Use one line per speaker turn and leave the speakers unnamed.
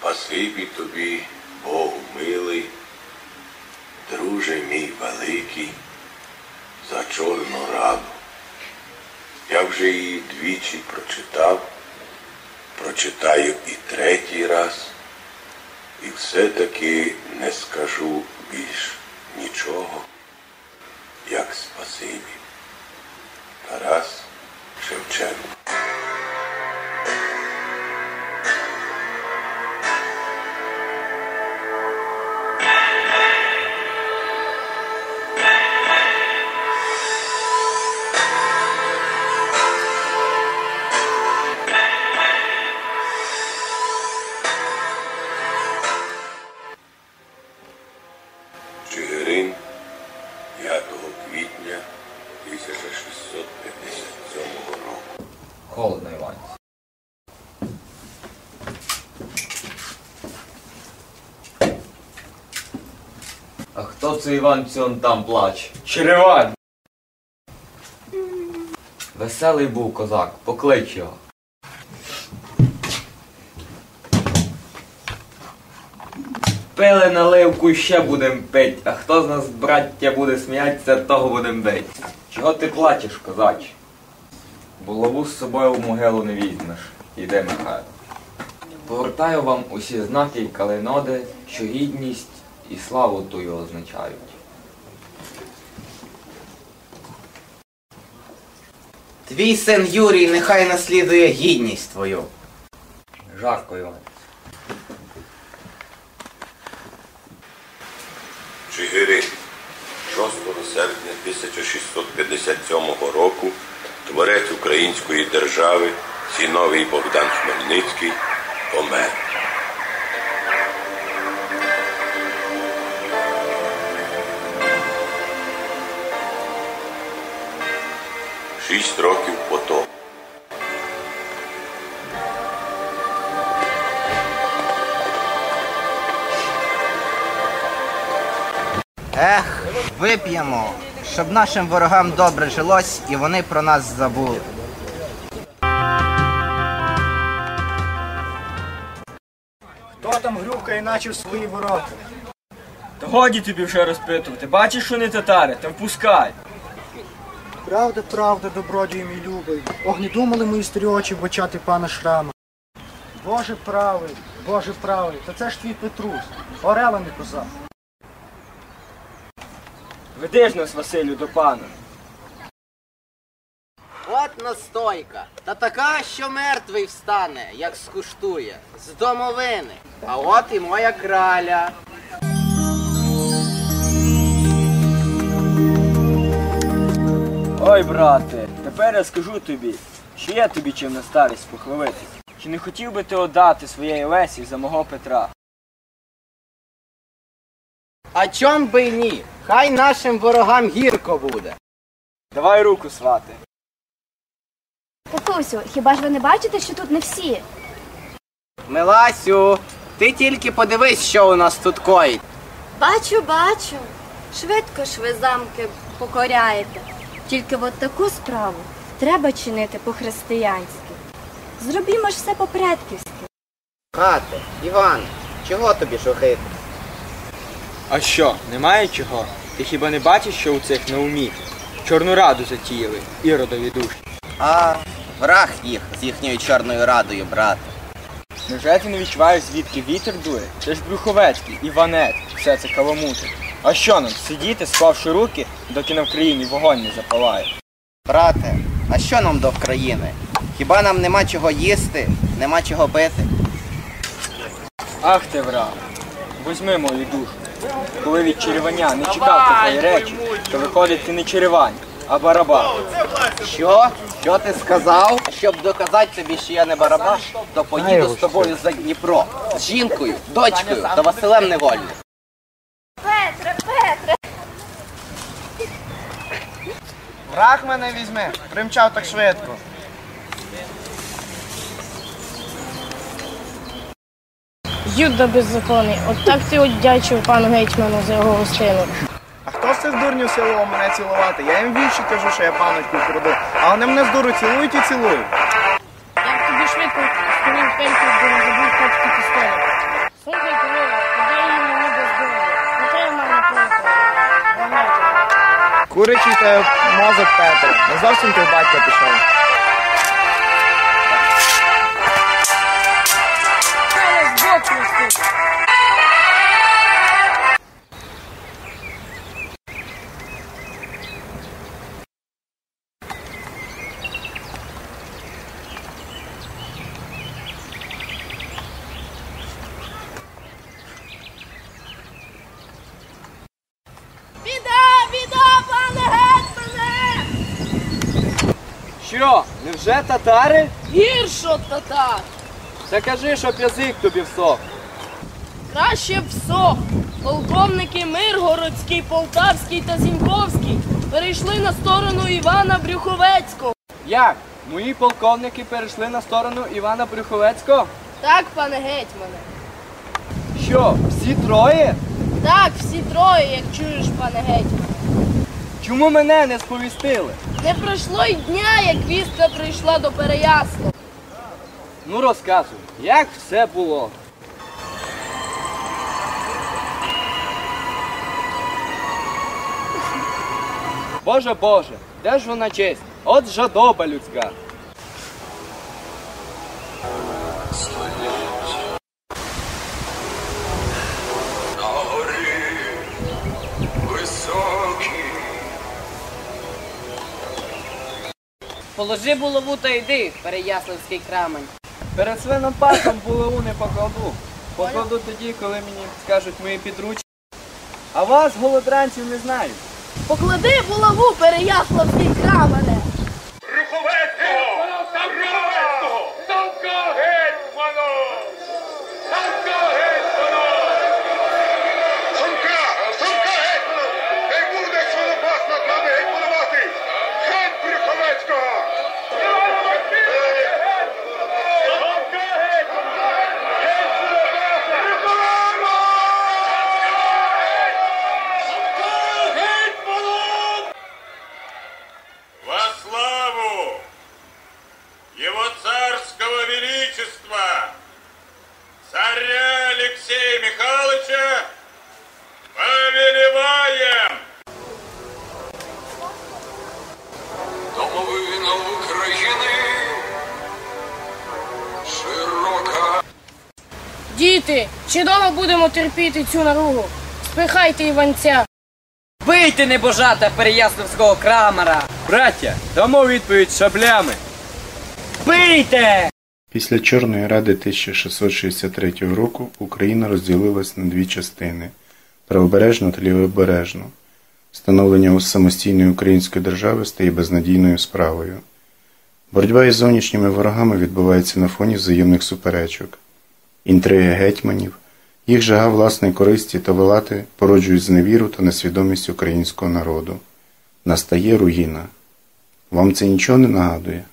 Спасибі тобі, Богу милий, друже мій великий, за Чорну раду. Я вже її двічі прочитав, прочитаю і третій раз, і все-таки не скажу більш нічого, як спасибі. Тарас Шевченко.
А хто це Іван Цьон там плаче?
Черевань!
Веселий був козак, поклич його. Пили наливку ще будем пить, а хто з нас, браття, буде сміятися, того будем бить. Чого ти плачеш, козач? Булаву з собою в могилу не візьмеш. Іде Михайло. Повертаю вам усі знаки й калиноди, що гідність і славу тую означають.
Твій син Юрій нехай наслідує гідність твою.
Жарко, Іван.
Чигирин 6 серпня 1657 року творець української держави Сіновій Богдан Хмельницький помер. Шість років по тому.
Ех, вип'ємо, щоб нашим ворогам добре жилось і вони про нас забули.
Хто там грюкає, наче в свої ворота?
Та годі тобі вже розпитувати. Бачиш, що не татари, та впускай.
Правда, правда, добродію мій любий. Ох, не думали мої старі очі вбачати пана Шрама. Боже правий, Боже правий, та це ж твій Петрус, орела не козак.
Веди ж нас, Василю, до пана.
От настойка, та така, що мертвий встане, як скуштує, з домовини. А от і моя краля.
Ой, брате, тепер я скажу тобі, що є тобі чим на старість похвалитись. Чи не хотів би ти отдати своєї Лесі за мого Петра?
А чом би й ні? Хай нашим ворогам гірко буде.
Давай руку, свати.
Татусю, хіба ж ви не бачите, що тут не всі?
Миласю, ти тільки подивись, що у нас тут коїть.
Бачу, бачу. Швидко ж ви замки покоряєте. Тільки от таку справу треба чинити по-християнськи. Зробімо ж все по-предківськи.
Хати, Іван, чого тобі шухити?
А що, немає чого? Ти хіба не бачиш, що у цих на умі? Чорну раду затіяли, іродові душі.
А, враг їх з їхньою чорною радою, брате.
Невже ти не відчуваєш, звідки вітер дує? Це ж Брюховецький, Іванець, все це каламутить. А що нам, сидіти, склавши руки, доки на Вкраїні вогонь не запалає?
Брате, а що нам до країни? Хіба нам нема чого їсти, нема чого пити?
Ах ти враг, возьми мою душу. Коли від черевання не чекав такої речі, то виходить ти не черевань, а барабан.
Що? Що ти сказав? Щоб доказати тобі, що я не барабаш, то поїду з тобою за Дніпро. З жінкою, дочкою та Василем Невольним.
Враг мене візьме, примчав так швидко.
Юда беззаконний, от так ти одячив пану гетьману за його гостину.
А хто з цих дурнів силував мене цілувати? Я їм вічі кажу, що я паночку вкраду, а вони мене з дуру цілують і цілують.
Як тобі швидко столив пельку, бо не забув пачки пістолет. Слухай, корова,
Куричий та мозок Петр. Не зовсім ти батька пішов. Що, невже татари?
Гіршо татар.
Та кажи, щоб язик тобі всох.
Краще всох. Полковники Миргородський, Полтавський та Зіньковський перейшли на сторону Івана Брюховецького.
Як? Мої полковники перейшли на сторону Івана Брюховецького?
Так, пане гетьмане.
Що, всі троє?
Так, всі троє, як чуєш, пане гетьмане.
Чому мене не сповістили?
Не пройшло й дня, як вістка прийшла до Переяслава.
Ну розказуй, як все було? Боже Боже, де ж вона честь? От жадоба людська.
Положи булаву та йди, Переяславський крамень.
Перед свином пасом булаву не покладу. Покладу тоді, коли мені скажуть мої підручні. А вас, голодранців, не знаю.
Поклади булаву Переяславський крамене.
Руховецького! Руховецького! Самка гетьману!
Діти, чи довго будемо терпіти цю наругу? Спихайте Іванця.
Бийте небожата Переяславського крамера!
Браття, дамо відповідь шаблями. Бийте!
Після Чорної Ради 1663 року Україна розділилась на дві частини правобережну та лівобережну. Встановлення самостійної української держави стає безнадійною справою. Боротьба із зовнішніми ворогами відбувається на фоні взаємних суперечок інтриги гетьманів, їх жага власної користі та вилати породжують зневіру та несвідомість українського народу. Настає руїна. Вам це нічого не нагадує?